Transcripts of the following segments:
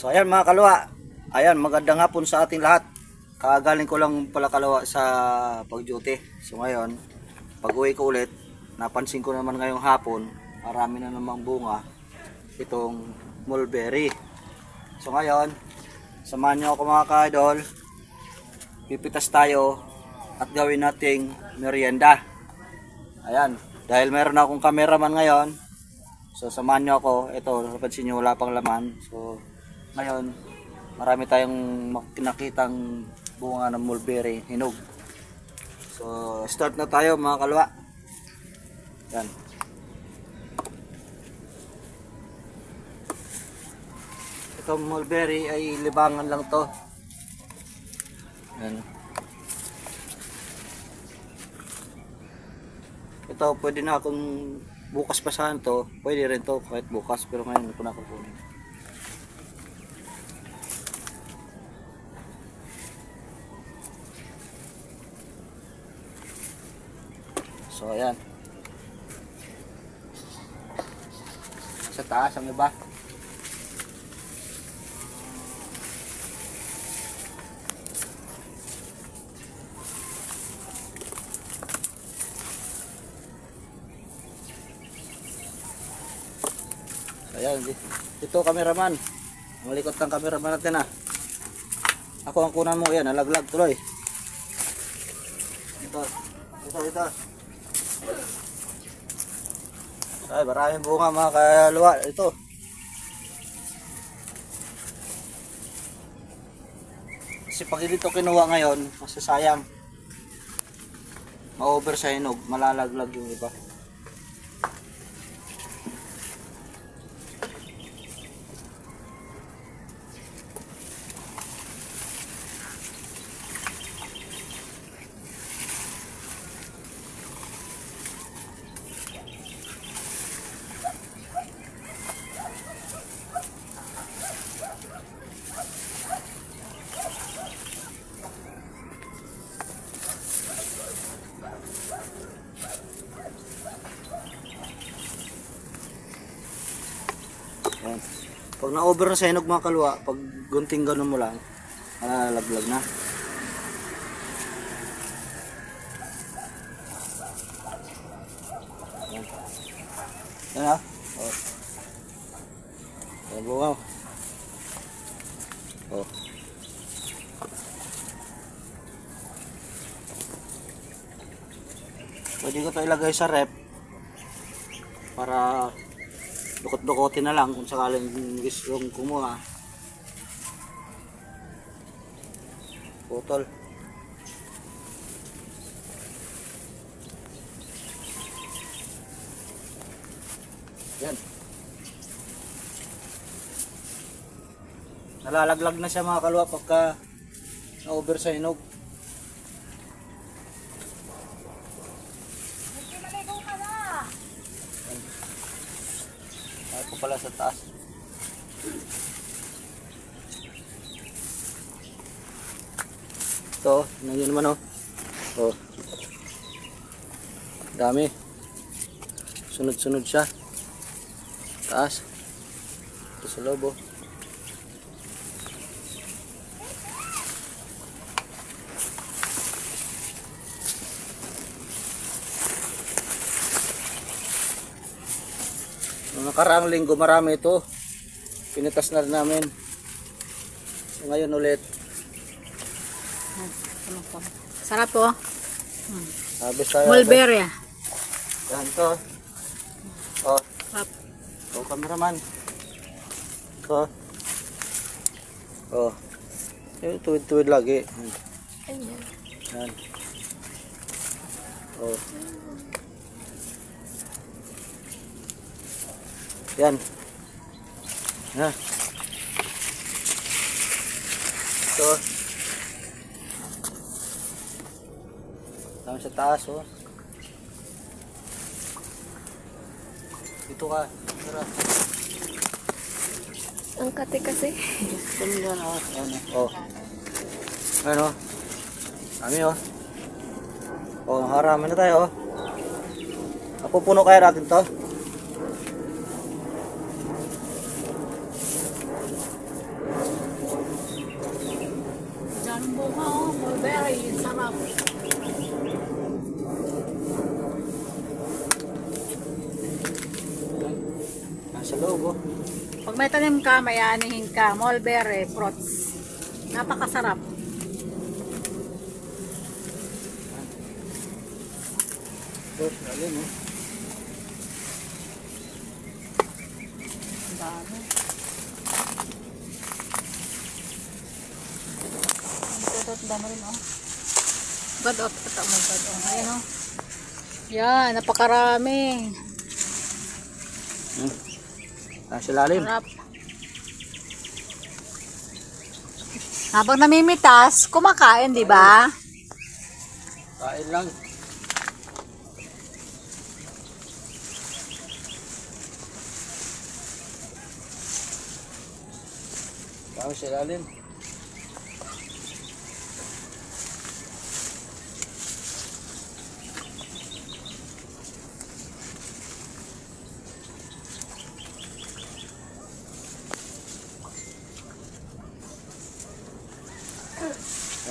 So ayan mga kalwa, ayan magandang hapon sa ating lahat. Kagaling ko lang pala kalwa sa pag-duty. So ngayon, pag uwi ko ulit, napansin ko naman ngayong hapon, marami na namang bunga itong mulberry. So ngayon, samahan niyo ako mga ka-idol, pipitas tayo at gawin nating merienda. Ayan, dahil meron akong cameraman ngayon, So samahan nyo ako. Ito, napansin nyo wala pang laman. So ngayon, marami tayong nakitang bunga ng mulberry, hinog. So start na tayo mga kalwa. Yan. Itong mulberry ay libangan lang to. Yan. Ito, pwede na akong bukas pa saan to. Pwede rin to kahit bukas pero ngayon ko na kukunin. So ayan. Sa taas ang iba. Ayan, ito cameraman. Ang likod ng cameraman natin ah. Ako ang kunan mo yan, nalaglag tuloy. Ito, ito, ito. Ay, maraming bunga mga kaluwa. Ito. Kasi pag hindi ito kinuha ngayon, masasayang. Ma-over sa hinog, malalaglag yung iba. Ayan. Na-over na sa hinog mga kalwa, pag gunting ganun mo lang, malalaglag na. Ayan. Ayan ah. Oh. Ayan bunga. Oh. Pwede ko ito ilagay sa rep para dukot-dukotin na lang kung sakaling gusto kong kumuha. Putol. Yan. Nalalaglag na siya mga kalwa pagka na-over sa hinog. Ko pala sa taas. Ito, nandiyan naman oh. Oh. Dami. Sunod-sunod siya. Taas. Ito sa loob nakaraang linggo marami ito. Pinitas na rin namin. So, ngayon ulit. Po? Sarap po. Habis tayo. Mulberry. Yan to. Oh, Sarap. oh cameraman. Oh. Oh. Yung tuwid-tuwid lagi. Yan. Oh. Yan. Yan. Ito. Kami sa taas, oh. Dito ka. Tara. Ang kate kasi. Ano yan, oh. Ano? Oh. Ano? Kami, oh. Oh, haramin na tayo, oh. Ako puno kaya natin to. Bunga oh? Mulberry. Sarap. Nasa loob oh. Pag may tanim ka, may anihin ka. Mulberry, fruits. Napakasarap. Oh, ayun oh. Ito, dami rin oh. God, oh, ito, oh, God, oh. Ayan oh. Yan, napakarami. Hmm. Nasa lalim. Sarap. Habang namimitas, kumakain, di ba? Kain lang. Kami sa lalim.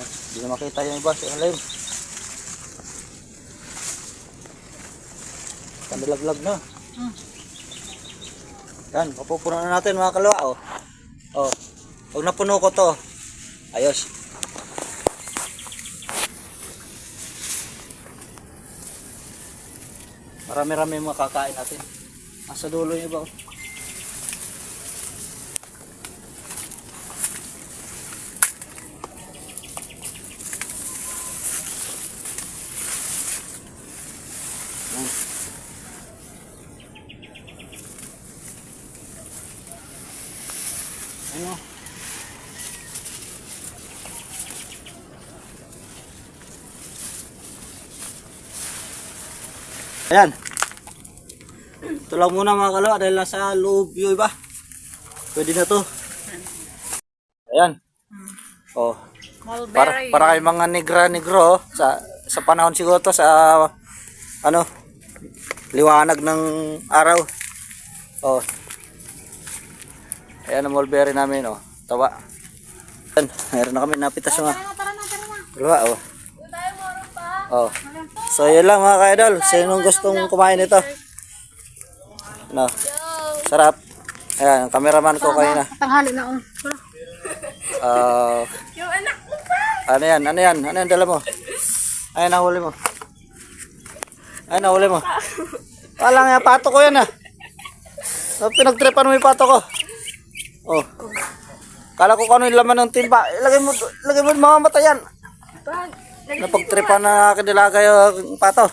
Hindi na makita yung iba sa lalim. Pandalaglag na. Hmm. Yan, mapupuno na natin mga kalwa. Oh. Oh. Pag napuno ko to, ayos. Marami-rami yung makakain natin. Nasa dulo yung iba. Oh. Ayan. Ito lang muna mga kalawa dahil nasa loob yung iba. Pwede na to. Ayan. Oh, para para kay mga negra-negro oh, sa sa panahon siguro to sa ano liwanag ng araw. Oh. Ayan ang mulberry namin oh. Tawa. Ayan, meron na kami napitas mga Tara na, tara na, tara na. dalawa oh. Oh. So yun lang mga ka-idol. Sinong gustong kumain nito? No. Sarap. Ayan, ang cameraman ko kanina. Tanghali na, oh. Tara. Ah, Yung anak mo pa! ano yan? Ano yan? Ano yan dala mo? Ay, nahuli mo. Ay, nahuli mo. Wala nga, pato ko yan ah. Oh, pinagtripan mo yung pato ko. Oh. Kala ko kung ano yung laman ng timba. Ilagay mo, ilagay mo mamamatay yan. Pag, Napagtripan na kinilaga yung pato.